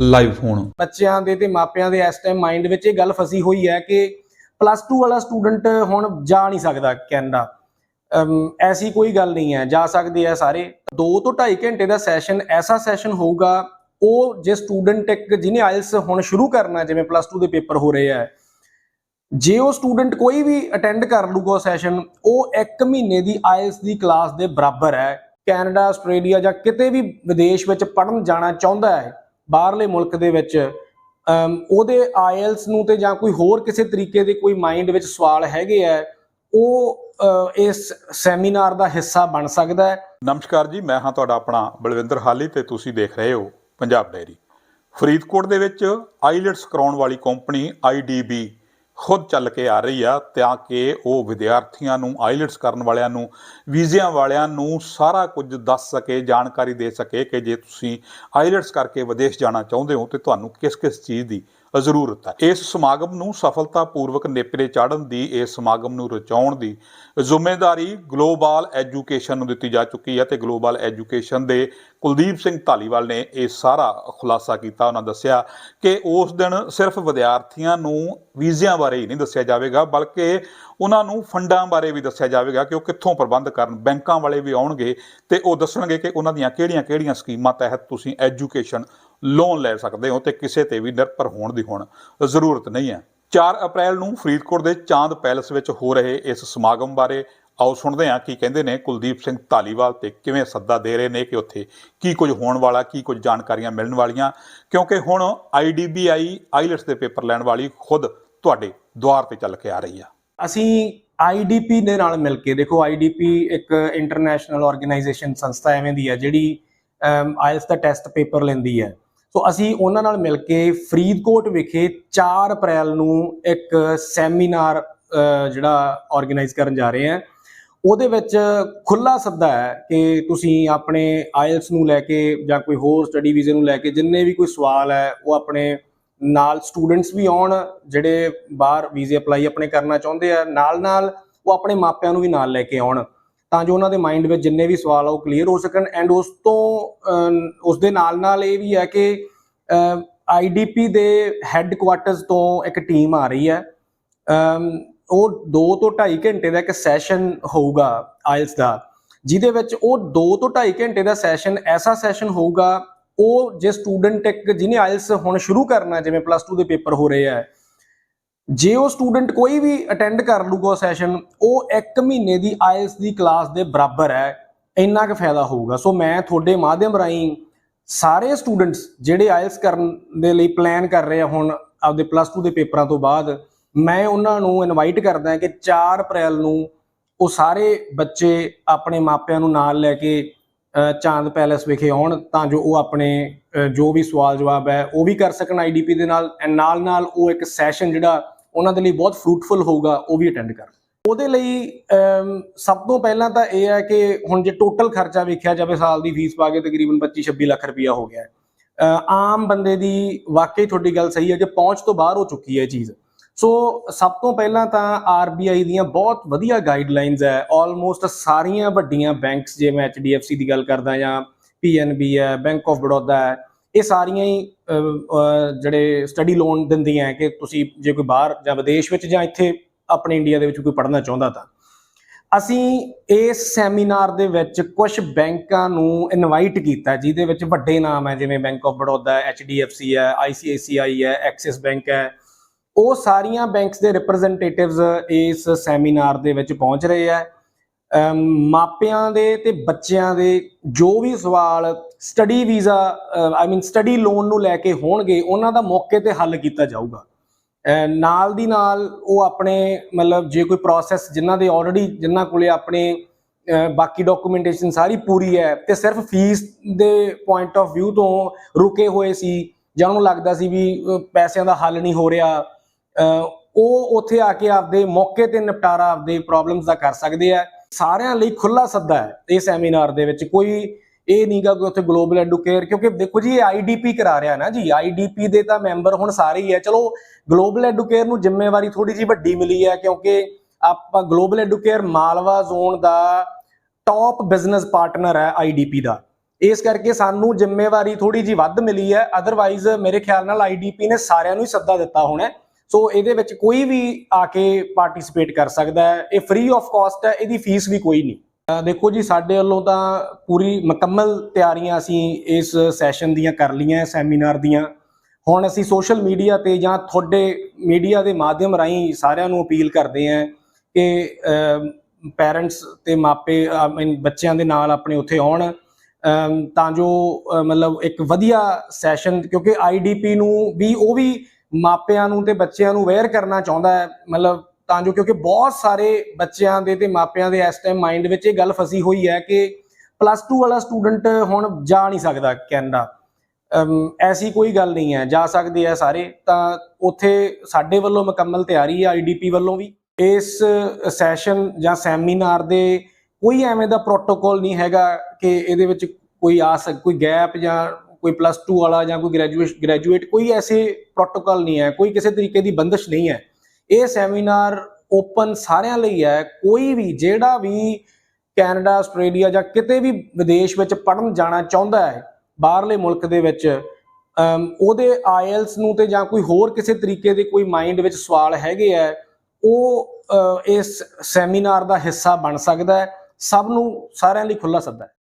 Live phone ਬੱਚਿਆਂ ਦੇ ਤੇ ਮਾਪਿਆਂ ਦੇ ਇਸ ਟਾਈਮ ਮਾਈਂਡ ਵਿੱਚ ਇਹ ਗੱਲ ਫਸੀ ਹੋਈ ਹੈ ਕਿ ਪਲੱਸ 2 ਵਾਲਾ ਸਟੂਡੈਂਟ ਹੁਣ ਜਾ ਨਹੀਂ ਸਕਦਾ ਕੈਨੇਡਾ ਐਸੀ ਕੋਈ ਗੱਲ ਨਹੀਂ ਹੈ, ਜਾ ਸਕਦੇ ਆ ਸਾਰੇ। 2 ਤੋਂ 2.5 ਘੰਟੇ ਦਾ ਸੈਸ਼ਨ ਐਸਾ ਸੈਸ਼ਨ ਹੋਊਗਾ, ਉਹ ਜੇ ਸਟੂਡੈਂਟ ਇੱਕ ਜਿਹਨੇ ਆਇਲਸ ਹੁਣ ਸ਼ੁਰੂ ਕਰਨਾ, ਜਿਵੇਂ ਪਲੱਸ 2 ਦੇ ਪੇਪਰ ਹੋ ਰਹੇ ਆ ਜੇ ਉਹ ਸਟੂਡੈਂਟ ਕੋਈ ਵੀ ਅਟੈਂਡ ਕਰ ਲੂਗਾ ਉਹ ਸੈਸ਼ਨ ਉਹ 1 ਮਹੀਨੇ ਦੀ ਆਇਲਸ ਦੀ ਕਲਾਸ ਦੇ ਬਰਾਬਰ ਹੈ। ਕੈਨੇਡਾ, ਆਸਟ੍ਰੇਲੀਆ ਜਾਂ ਕਿਤੇ ਵੀ ਵਿਦੇਸ਼ ਵਿੱਚ ਪੜਨ ਜਾਣਾ ਚਾਹੁੰਦਾ ਹੈ ਬਾਹਰਲੇ ਮੁਲਕ ਦੇ ਵਿੱਚ ਉਹਦੇ ਆਇਲਸ ਨੂੰ ਤੇ ਜਾਂ ਕੋਈ ਹੋਰ ਕਿਸੇ ਤਰੀਕੇ ਦੇ ਕੋਈ ਮਾਈਂਡ ਵਿੱਚ ਸਵਾਲ ਹੈਗੇ ਆ, ਉਹ ਇਸ ਸੈਮੀਨਾਰ ਦਾ ਹਿੱਸਾ ਬਣ ਸਕਦਾ ਹੈ। ਨਮਸਕਾਰ ਜੀ, ਮੈਂ ਹਾਂ ਤੁਹਾਡਾ ਆਪਣਾ ਬਲਵਿੰਦਰ ਹਾਲੀ ਤੇ ਤੁਸੀਂ ਦੇਖ ਰਹੇ ਹੋ ਪੰਜਾਬ ਡਾਇਰੀ ਫਰੀਦਕੋਟ ਦੇ ਵਿੱਚ ਆਈਲੈਟਸ ਕਰਾਉਣ ਵਾਲੀ ਕੰਪਨੀ IDB ਖੁਦ ਚੱਲ ਕੇ ਆ ਰਹੀ ਆ ਤਾਂ ਕਿ ਉਹ ਵਿਦਿਆਰਥੀਆਂ ਨੂੰ ਆਈਲੈਟਸ ਕਰਨ ਵਾਲਿਆਂ ਨੂੰ, ਵੀਜ਼ਿਆਂ ਵਾਲਿਆਂ ਨੂੰ ਸਾਰਾ ਕੁਝ ਦੱਸ ਸਕੇ, ਜਾਣਕਾਰੀ ਦੇ ਸਕੇ ਕਿ ਜੇ ਤੁਸੀਂ ਆਈਲੈਟਸ ਕਰਕੇ ਵਿਦੇਸ਼ ਜਾਣਾ ਚਾਹੁੰਦੇ ਹੋ ਤੇ ਤੁਹਾਨੂੰ ਕਿਸ-ਕਿਸ ਚੀਜ਼ ਦੀ ਜ਼ਰੂਰਤ ਹੈ ਇਸ ਸਮਾਗਮ ਨੂੰ ਸਫਲਤਾਪੂਰਵਕ ਨੇਪਰੇ ਚਾੜਨ ਦੀ, ਇਸ ਸਮਾਗਮ ਨੂੰ ਰਚਾਉਣ ਦੀ ਜ਼ਿੰਮੇਵਾਰੀ ਗਲੋਬਲ ਐਜੂਕੇਸ਼ਨ ਨੂੰ ਦਿੱਤੀ ਜਾ ਚੁੱਕੀ ਹੈ ਤੇ ਗਲੋਬਲ ਐਜੂਕੇਸ਼ਨ ਦੇ ਕੁਲਦੀਪ ਸਿੰਘ ਧਾਲੀਵਾਲ ਨੇ ਇਹ ਸਾਰਾ ਖੁਲਾਸਾ ਕੀਤਾ। ਉਹਨਾਂ ਦੱਸਿਆ ਕਿ ਉਸ ਦਿਨ ਸਿਰਫ ਵਿਦਿਆਰਥੀਆਂ ਨੂੰ ਵੀਜ਼ਿਆਂ ਬਾਰੇ ਹੀ ਨਹੀਂ ਦੱਸਿਆ ਜਾਵੇਗਾ, ਬਲਕਿ ਉਹਨਾਂ ਨੂੰ ਫੰਡਾਂ ਬਾਰੇ ਵੀ ਦੱਸਿਆ ਜਾਵੇਗਾ ਕਿ ਉਹ ਕਿੱਥੋਂ ਪ੍ਰਬੰਧ ਕਰਨ, ਬੈਂਕਾਂ ਵਾਲੇ ਵੀ ਆਉਣਗੇ ਤੇ ਉਹ ਦੱਸਣਗੇ ਕਿ ਉਹਨਾਂ ਦੀਆਂ ਕਿਹੜੀਆਂ-ਕਿਹੜੀਆਂ ਸਕੀਮਾਂ ਤਹਿਤ ਤੁਸੀਂ ਐਜੂਕੇਸ਼ਨ ਲੋਨ ਲੈ ਸਕਦੇ ਹੋ ਤੇ ਕਿਸੇ ਤੇ ਵੀ ਨਿਰਭਰ ਹੋਣ ਦੀ ਹੁਣ ਜ਼ਰੂਰਤ ਨਹੀਂ ਹੈ। 4 ਅਪ੍ਰੈਲ ਨੂੰ ਫਰੀਦਕੋਟ ਦੇ ਚਾਂਦ ਪੈਲਸ ਵਿੱਚ ਹੋ ਰਹੇ ਇਸ ਸਮਾਗਮ ਬਾਰੇ ਆਓ ਸੁਣਦੇ ਹਾਂ ਕੀ ਕਹਿੰਦੇ ਨੇ ਕੁਲਦੀਪ ਸਿੰਘ ਧਾਲੀਵਾਲ ਤੇ ਕਿਵੇਂ ਸੱਦਾ ਦੇ ਰਹੇ ਨੇ ਕਿ ਉੱਥੇ ਕੀ ਕੁਝ ਹੋਣ ਵਾਲਾ, ਕੀ ਕੁਝ ਜਾਣਕਾਰੀਆਂ ਮਿਲਣ ਵਾਲੀਆਂ, ਕਿਉਂਕਿ ਹੁਣ IDBI ਆਈਲੈਟਸ ਦੇ ਪੇਪਰ ਲੈਣ ਵਾਲੀ ਖੁਦ ਤੁਹਾਡੇ ਦੁਆਰ ਤੇ ਚੱਲ ਕੇ ਆ ਰਹੀ ਆ। ਅਸੀਂ ਆਈਡੀਪੀ ਦੇ ਨਾਲ ਮਿਲ ਕੇ, ਦੇਖੋ ਆਈਡੀਪੀ ਇੱਕ ਇੰਟਰਨੈਸ਼ਨਲ ਆਰਗੇਨਾਈਜੇਸ਼ਨ ਸੰਸਥਾ ਐਵੇਂ ਦੀ ਹੈ ਜਿਹੜੀ ਆਇਲਸ ਦਾ ਟੈਸਟ ਪੇਪਰ ਲੈਂਦੀ ਹੈ। ਸੋ ਅਸੀਂ ਉਹਨਾਂ ਨਾਲ ਮਿਲ ਕੇ ਫਰੀਦਕੋਟ ਵਿਖੇ 4 ਅਪ੍ਰੈਲ ਨੂੰ ਇੱਕ ਸੈਮੀਨਾਰ ਜਿਹੜਾ ਆਰਗੇਨਾਈਜ਼ ਕਰਨ ਜਾ ਰਹੇ ਹਾਂ। ਉਹਦੇ ਵਿੱਚ ਖੁੱਲਾ ਸੱਦਾ ਹੈ ਕਿ ਤੁਸੀਂ ਆਪਣੇ ਆਇਲਸ ਨੂੰ ਲੈ ਕੇ ਜਾਂ ਕੋਈ ਹੋਰ ਸਟੱਡੀ ਵੀਜ਼ੇ ਨੂੰ ਲੈ ਕੇ ਜਿੰਨੇ ਵੀ ਕੋਈ ਸਵਾਲ ਹੈ, ਉਹ ਆਪਣੇ ਨਾਲ ਸਟੂਡੈਂਟਸ ਵੀ ਆਉਣ, ਜਿਹੜੇ ਬਾਹਰ ਵੀਜ਼ੇ ਅਪਲਾਈ ਆਪਣੇ ਕਰਨਾ ਚਾਹੁੰਦੇ ਆ ਨਾਲ ਨਾਲ ਉਹ ਆਪਣੇ ਮਾਪਿਆਂ ਨੂੰ ਵੀ ਨਾਲ ਲੈ ਕੇ ਆਉਣ। ਤਾਂ ਜੋ ਉਹਨਾਂ ਦੇ ਮਾਈਂਡ ਵਿੱਚ ਜਿੰਨੇ ਵੀ ਸਵਾਲ ਆ ਉਹ ਕਲੀਅਰ ਹੋ ਸਕਣ ਐਂਡ ਉਸ ਤੋਂ ਅਮ, ਉਸ ਦੇ ਨਾਲ ਨਾਲ ਇਹ ਵੀ ਹੈ ਕਿ ਆਈਡੀਪੀ ਦੇ ਹੈੱਡਕੁਆਰਟਰਸ ਤੋਂ ਇੱਕ ਟੀਮ ਆ ਰਹੀ ਹੈ। ਉਹ 2 ਤੋਂ 2.5 ਘੰਟੇ ਦਾ ਇੱਕ ਸੈਸ਼ਨ ਹੋਊਗਾ ਆਇਲਸ ਦਾ ਜਿਹਦੇ ਵਿੱਚ ਉਹ 2 ਤੋਂ 2.5 ਘੰਟੇ ਦਾ ਸੈਸ਼ਨ ਐਸਾ ਸੈਸ਼ਨ ਹੋਊਗਾ ਉਹ ਜੇ ਸਟੂਡੈਂਟ ਇੱਕ ਜਿਹਨੇ ਆਇਲਸ ਹੁਣ ਸ਼ੁਰੂ ਕਰਨਾ ਜਿਵੇਂ ਪਲੱਸ 2 ਦੇ ਪੇਪਰ ਹੋ ਰਹੇ ਆ ਜੇ ਉਹ ਸਟੂਡੈਂਟ ਕੋਈ ਵੀ ਅਟੈਂਡ ਕਰ ਲੂਗਾ ਸੈਸ਼ਨ ਉਹ 1 ਮਹੀਨੇ ਦੀ ਆਇਲਸ ਦੀ ਕਲਾਸ ਦੇ ਬਰਾਬਰ ਹੈ, ਇੰਨਾ ਕੁ ਫਾਇਦਾ ਹੋਊਗਾ। ਸੋ ਮੈਂ ਤੁਹਾਡੇ ਮਾਧਿਅਮ ਰਾਹੀਂ ਸਾਰੇ ਸਟੂਡੈਂਟਸ ਜਿਹੜੇ ਆਇਲਸ ਕਰਨ ਦੇ ਲਈ ਪਲਾਨ ਕਰ ਰਹੇ ਆ ਹੁਣ, ਆਪਦੇ ਪਲੱਸ 2 ਦੇ ਪੇਪਰਾਂ ਤੋਂ ਬਾਅਦ, ਮੈਂ ਉਹਨਾਂ ਨੂੰ ਇਨਵਾਈਟ ਕਰਦਾ ਕਿ 4 ਅਪ੍ਰੈਲ ਨੂੰ ਉਹ ਸਾਰੇ ਬੱਚੇ ਆਪਣੇ ਮਾਪਿਆਂ ਨੂੰ ਨਾਲ ਲੈ ਕੇ ਚਾਂਦ ਪੈਲੇਸ ਵਿਖੇ ਆਉਣ, ਤਾਂ ਜੋ ਉਹ ਆਪਣੇ ਜੋ ਵੀ ਸਵਾਲ ਜਵਾਬ ਹੈ, ਉਹ ਵੀ ਕਰ ਸਕਣ ਆਈਡੀਪੀ ਦੇ ਨਾਲ ਐਂਡ ਨਾਲ ਨਾਲ ਉਹ ਇੱਕ ਸੈਸ਼ਨ ਜਿਹੜਾ ਉਹਨਾਂ ਦੇ ਲਈ ਬਹੁਤ ਫਰੂਟਫੁਲ ਹੋਊਗਾ, ਉਹ ਵੀ ਅਟੈਂਡ ਕਰਨ। ਉਹਦੇ ਲਈ ਸਭ ਤੋਂ ਪਹਿਲਾਂ ਤਾਂ ਇਹ ਹੈ ਕਿ ਹੁਣ ਜੇ ਟੋਟਲ ਖਰਚਾ ਵੇਖਿਆ ਜਾਵੇ, ਸਾਲ ਦੀ ਫੀਸ ਪਾ ਕੇ ਤਕਰੀਬਨ 25-26 ਲੱਖ ਰੁਪਇਆ ਹੋ ਗਿਆ ਆਮ ਬੰਦੇ ਦੀ ਵਾਕਈ ਤੁਹਾਡੀ ਗੱਲ ਸਹੀ ਹੈ ਕਿ ਪਹੁੰਚ ਤੋਂ ਬਾਹਰ ਹੋ ਚੁੱਕੀ ਹੈ ਇਹ ਚੀਜ਼। ਸੋ, ਸਭ ਤੋਂ ਪਹਿਲਾਂ ਤਾਂ ਆਰਬੀਆਈ ਦੀਆਂ ਬਹੁਤ ਵਧੀਆ ਗਾਈਡਲਾਈਨਸ ਹੈ। ਆਲਮੋਸਟ ਸਾਰੀਆਂ ਵੱਡੀਆਂ ਬੈਂਕਸ ਜਿਵੇਂ HDFC ਦੀ ਗੱਲ ਕਰਦਾ ਜਾਂ PNB ਹੈ ਬੈਂਕ ਆਫ ਬੜੌਦਾ ਹੈ ਇਹ ਸਾਰੀਆਂ ਹੀ ਜਿਹੜੇ ਸਟੱਡੀ ਲੋਨ ਦਿੰਦੀਆਂ ਕਿ ਤੁਸੀਂ ਜੇ ਕੋਈ ਬਾਹਰ ਜਾਂ ਵਿਦੇਸ਼ ਵਿੱਚ ਜਾਂ ਇੱਥੇ ਆਪਣੇ ਇੰਡੀਆ ਦੇ ਵਿੱਚ ਕੋਈ ਪੜ੍ਹਨਾ ਚਾਹੁੰਦਾ ਤਾਂ। ਅਸੀਂ ਇਸ ਸੈਮੀਨਾਰ ਦੇ ਵਿੱਚ ਕੁਝ ਬੈਂਕਾਂ ਨੂੰ ਇਨਵਾਈਟ ਕੀਤਾ, ਜਿਹਦੇ ਵਿੱਚ ਵੱਡੇ ਨਾਮ ਹੈ, ਜਿਵੇਂ ਬੈਂਕ ਆਫ ਬੜੌਦਾ ਹੈ HDFC ਹੈ ICICI ਹੈ ਐਕਸਿਸ ਬੈਂਕ ਹੈ। ਉਹ ਸਾਰੀਆਂ ਬੈਂਕਸ ਦੇ ਰਿਪਰੈਜ਼ੈਂਟੇਟਿਵਸ ਇਸ ਸੈਮੀਨਾਰ ਦੇ ਵਿੱਚ ਪਹੁੰਚ ਰਹੇ ਹੈ। ਮਾਪਿਆਂ ਦੇ ਤੇ ਬੱਚਿਆਂ ਦੇ ਜੋ ਵੀ ਸਵਾਲ study visa I mean study loan ਨੂੰ ਲੈ ਕੇ ਹੋਣਗੇ, ਉਹਨਾਂ ਦਾ ਮੌਕੇ ਤੇ ਹੱਲ ਕੀਤਾ ਜਾਊਗਾ। ਨਾਲ ਦੀ ਨਾਲ ਉਹ ਆਪਣੇ ਮਤਲਬ ਜੇ ਕੋਈ ਪ੍ਰੋਸੈਸ ਜਿਨ੍ਹਾਂ ਦੇ ਆਲਰੇਡੀ ਜਿਨ੍ਹਾਂ ਕੋਲੇ ਆਪਣੇ ਬਾਕੀ ਡਾਕੂਮੈਂਟੇਸ਼ਨ ਸਾਰੀ ਪੂਰੀ ਹੈ ਤੇ ਸਿਰਫ ਫੀਸ ਦੇ ਪੁਆਇੰਟ ਆਫ View ਤੋਂ ਰੁਕੇ ਹੋਏ ਸੀ, ਜਾਂ ਉਹਨੂੰ ਲੱਗਦਾ ਸੀ ਵੀ ਪੈਸਿਆਂ ਦਾ ਹੱਲ ਨਹੀਂ ਹੋ ਰਿਹਾ ਉਹ ਉੱਥੇ ਆ ਕੇ ਆਪਦੇ ਮੌਕੇ ਤੇ ਨਿਪਟਾਰਾ ਆਪਦੇ ਪ੍ਰੋਬਲਮਸ ਦਾ ਕਰ ਸਕਦੇ ਆ। ਸਾਰਿਆਂ ਲਈ ਖੁੱਲਾ ਸੱਦਾ ਹੈ ਇਹ ਸੈਮੀਨਾਰ ਦੇ ਵਿੱਚ। ਕੋਈ ਇਹ ਨਹੀਂਗਾ ਕਿ ਉੱਥੇ ਗਲੋਬਲ ਐਡੂਕੇਅਰ ਕਿਉਂਕਿ ਦੇਖੋ ਜੀ, ਇਹ ਆਈਡੀਪੀ ਕਰਾ ਰਿਹਾ ਨਾ ਜੀ। ਆਈਡੀਪੀ ਦੇ ਤਾਂ ਮੈਂਬਰ ਹੁਣ ਸਾਰੇ ਹੀ ਹੈ। ਚਲੋ ਗਲੋਬਲ ਐਡੂਕੇਅਰ ਨੂੰ ਜ਼ਿੰਮੇਵਾਰੀ ਥੋੜੀ ਜੀ ਵੱਡੀ ਮਿਲੀ ਹੈ, ਕਿਉਂਕਿ ਆਪਾਂ ਗਲੋਬਲ ਐਡੂਕੇਅਰ ਮਾਲਵਾ ਜ਼ੋਨ ਦਾ ਟੌਪ ਬਿਜ਼ਨਸ ਪਾਰਟਨਰ ਹੈ ਆਈਡੀਪੀ ਦਾ। ਇਸ ਕਰਕੇ ਸਾਨੂੰ ਜ਼ਿੰਮੇਵਾਰੀ ਥੋੜੀ ਜੀ ਵੱਧ ਮਿਲੀ ਹੈ। ਅਦਰਵਾਈਜ਼ ਮੇਰੇ ਖਿਆਲ ਨਾਲ ਆਈਡੀਪੀ ਨੇ ਸਾਰਿਆਂ ਨੂੰ ਹੀ ਸੱਦਾ ਦਿੱਤਾ ਹੋਣਾ ਸੋ ਇਹਦੇ ਵਿੱਚ ਕੋਈ ਵੀ ਆ ਕੇ ਪਾਰਟਿਸਿਪੇਟ ਕਰ ਸਕਦਾ ਹੈ। ਇਹ ਫ੍ਰੀ ਆਫ ਕਾਸਟ ਹੈ, ਇਹਦੀ ਫੀਸ ਵੀ ਕੋਈ ਨਹੀਂ। ਦੇਖੋ ਜੀ, ਸਾਡੇ ਵੱਲੋਂ ਤਾਂ ਪੂਰੀ ਮੁਕੰਮਲ ਤਿਆਰੀਆਂ ਅਸੀਂ ਇਸ ਸੈਸ਼ਨ ਦੀਆਂ ਕਰ ਲਈਆਂ ਸੈਮੀਨਾਰ ਦੀਆਂ। ਹੁਣ ਅਸੀਂ ਸੋਸ਼ਲ ਮੀਡੀਆ ਤੇ ਜਾਂ ਤੁਹਾਡੇ ਮੀਡੀਆ ਦੇ ਮਾਧਿਅਮ ਰਾਹੀਂ ਸਾਰਿਆਂ ਨੂੰ ਅਪੀਲ ਕਰਦੇ ਹਾਂ ਕਿ ਪੈਰੈਂਟਸ ਤੇ ਮਾਪੇ ਬੱਚਿਆਂ ਦੇ ਨਾਲ ਆਪਣੇ ਉੱਥੇ ਆਉਣ। ਤਾਂ ਜੋ ਮਤਲਬ ਇੱਕ ਵਧੀਆ ਸੈਸ਼ਨ ਕਿਉਂਕਿ ਆਈਡੀਪੀ ਨੂੰ ਵੀ, ਉਹ ਵੀ ਮਾਪਿਆਂ ਨੂੰ ਤੇ ਬੱਚਿਆਂ ਨੂੰ ਅਵੇਅਰ ਕਰਨਾ ਚਾਹੁੰਦਾ ਹੈ, ਮਤਲਬ ਤਾਂ ਜੋ ਕਿਉਂਕਿ ਬਹੁਤ ਸਾਰੇ ਬੱਚਿਆਂ ਦੇ ਤੇ ਮਾਪਿਆਂ ਦੇ ਇਸ ਟਾਈਮ ਮਾਈਂਡ ਵਿੱਚ ਇਹ ਗੱਲ ਫਸੀ ਹੋਈ ਹੈ ਕਿ ਪਲੱਸ 2 ਵਾਲਾ ਸਟੂਡੈਂਟ ਹੁਣ ਜਾ ਨਹੀਂ ਸਕਦਾ ਕੈਨੇਡਾ ਐਸੀ ਕੋਈ ਗੱਲ ਨਹੀਂ ਹੈ, ਜਾ ਸਕਦੇ ਆ ਸਾਰੇ, ਤਾਂ ਉੱਥੇ ਸਾਡੇ ਵੱਲੋਂ ਮੁਕੰਮਲ ਤਿਆਰੀ ਹੈ ਆਈਡੀਪੀ ਵੱਲੋਂ ਵੀ। ਇਸ ਸੈਸ਼ਨ ਜਾਂ ਸੈਮੀਨਾਰ ਦੇ ਕੋਈ ਐਵੇਂ ਦਾ ਪ੍ਰੋਟੋਕੋਲ ਨਹੀਂ ਹੈਗਾ ਕਿ ਇਹਦੇ ਵਿੱਚ ਕੋਈ ਆ ਸਕ, ਕੋਈ ਗੈਪ ਜਾਂ ਕੋਈ ਪਲੱਸ 2 ਵਾਲਾ ਜਾਂ ਕੋਈ ਗ੍ਰੈਜੂਏਟ ਗ੍ਰੈਜੂਏਟ ਕੋਈ ਐਸੇ ਪ੍ਰੋਟੋਕਾਲ ਨਹੀਂ ਹੈ, ਕੋਈ ਕਿਸੇ ਤਰੀਕੇ ਦੀ ਬੰਦਸ਼ ਨਹੀਂ ਹੈ। ਇਹ ਸੈਮੀਨਾਰ ਓਪਨ ਸਾਰਿਆਂ ਲਈ ਹੈ, ਕੋਈ ਵੀ ਜਿਹੜਾ ਵੀ ਕੈਨੇਡਾ, ਆਸਟ੍ਰੇਲੀਆ ਜਾਂ ਕਿਤੇ ਵੀ ਵਿਦੇਸ਼ ਵਿੱਚ ਪੜਨ ਜਾਣਾ ਚਾਹੁੰਦਾ ਹੈ, ਬਾਹਰਲੇ ਮੁਲਕ ਦੇ ਵਿੱਚ ਉਹਦੇ ਆਇਲਸ ਨੂੰ ਤੇ ਜਾਂ ਕੋਈ ਹੋਰ ਕਿਸੇ ਤਰੀਕੇ ਦੇ ਕੋਈ ਮਾਈਂਡ ਵਿੱਚ ਸਵਾਲ ਹੈਗੇ ਆ ਉਹ ਇਸ ਸੈਮੀਨਾਰ ਦਾ ਹਿੱਸਾ ਬਣ ਸਕਦਾ ਹੈ, ਸਭ ਨੂੰ ਸਾਰਿਆਂ ਲਈ ਖੁੱਲਾ ਸੱਦਾ ਹੈ।